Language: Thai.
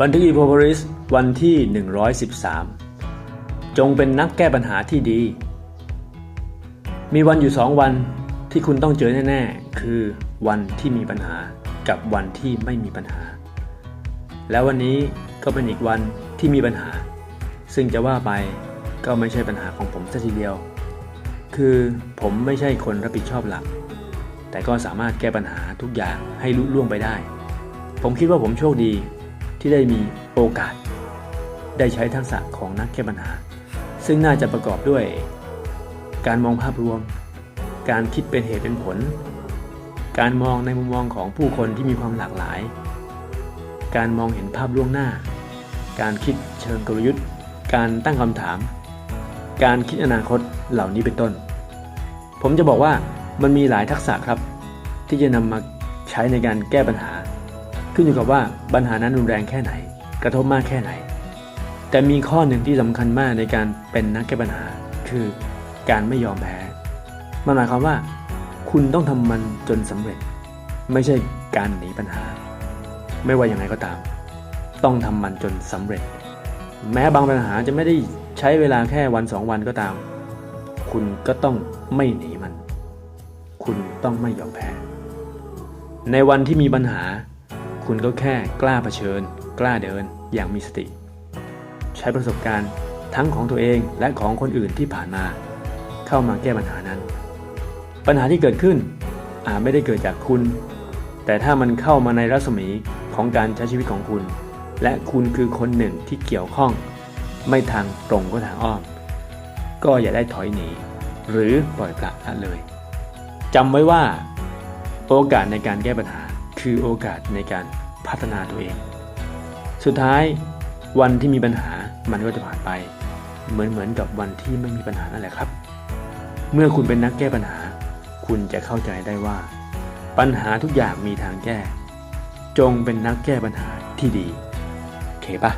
บันทึกอีโพโพริสวันที่ 113 จงเป็นนักแก้ปัญหาที่ดี มีวันอยู่สองวันที่คุณต้องเจอแน่ ๆ คือวันที่มีปัญหากับวันที่ไม่มีปัญหา แล้ววันนี้ก็เป็นอีกวันที่มีปัญหา ซึ่งจะว่าไปก็ไม่ใช่ปัญหาของผมซะทีเดียว คือผมไม่ใช่คนรับผิดชอบหลัก แต่ก็สามารถแก้ปัญหาทุกอย่างให้ลุล่วงไปได้ ผมคิดว่าผมโชคดี ที่ได้มีโอกาส ได้ใช้ทักษะของนักแก้ปัญหา ซึ่งน่าจะประกอบด้วย การมองภาพรวม การคิดเป็นเหตุเป็นผล การมองในมุมมองของผู้คนที่มีความหลากหลาย การมองเห็นภาพล่วงหน้า การคิดเชิงกลยุทธ์ การตั้งคำถาม การคิดอนาคตเหล่านี้เป็นต้น ผมจะบอกว่ามันมีหลายทักษะครับ ที่จะนำมาใช้ในการแก้ปัญหา ขึ้นอยู่กับว่าปัญหานั้นรุนแรงแค่ไหน กระทบมากแค่ไหน แต่มีข้อหนึ่งที่สำคัญมากในการเป็นนักแก้ปัญหา คือการไม่ยอมแพ้มันหมายความว่า คุณต้องทำมันจนสำเร็จ ไม่ใช่การหนีปัญหา ไม่ว่าอย่างไรก็ตาม ต้องทำมันจนสำเร็จ แม้บางปัญหาจะไม่ได้ใช้เวลาแค่วันสองวันก็ตาม คุณก็ต้องไม่หนีมัน คุณต้องไม่ยอมแพ้ ในวันที่มีปัญหา คุณก็แค่กล้าเผชิญ กล้าเดินอย่างมีสติ ใช้ประสบการณ์ทั้งของตัวเองและของคนอื่นที่ผ่านมา เข้ามาแก้ปัญหานั้น ปัญหาที่เกิดขึ้นอาจไม่ได้เกิดจากคุณ แต่ถ้ามันเข้ามาในรัศมีของการใช้ชีวิตของคุณ และคุณคือคนหนึ่งที่เกี่ยวข้อง ไม่ทางตรงก็ทางอ้อม ก็อย่าได้ถอยหนี หรือปล่อยปละละเลยจำไว้ว่า โอกาสในการแก้ปัญหา คือโอกาสในการพัฒนาตัวเอง สุดท้ายวันที่มีปัญหามันก็จะผ่านไป เหมือนเหมือนกับวันที่ไม่มีปัญหานั่นแหละครับ เมื่อคุณเป็นนักแก้ปัญหา คุณจะเข้าใจได้ว่า ปัญหาทุกอย่างมีทางแก้ จงเป็นนักแก้ปัญหาที่ดี โอเคปะ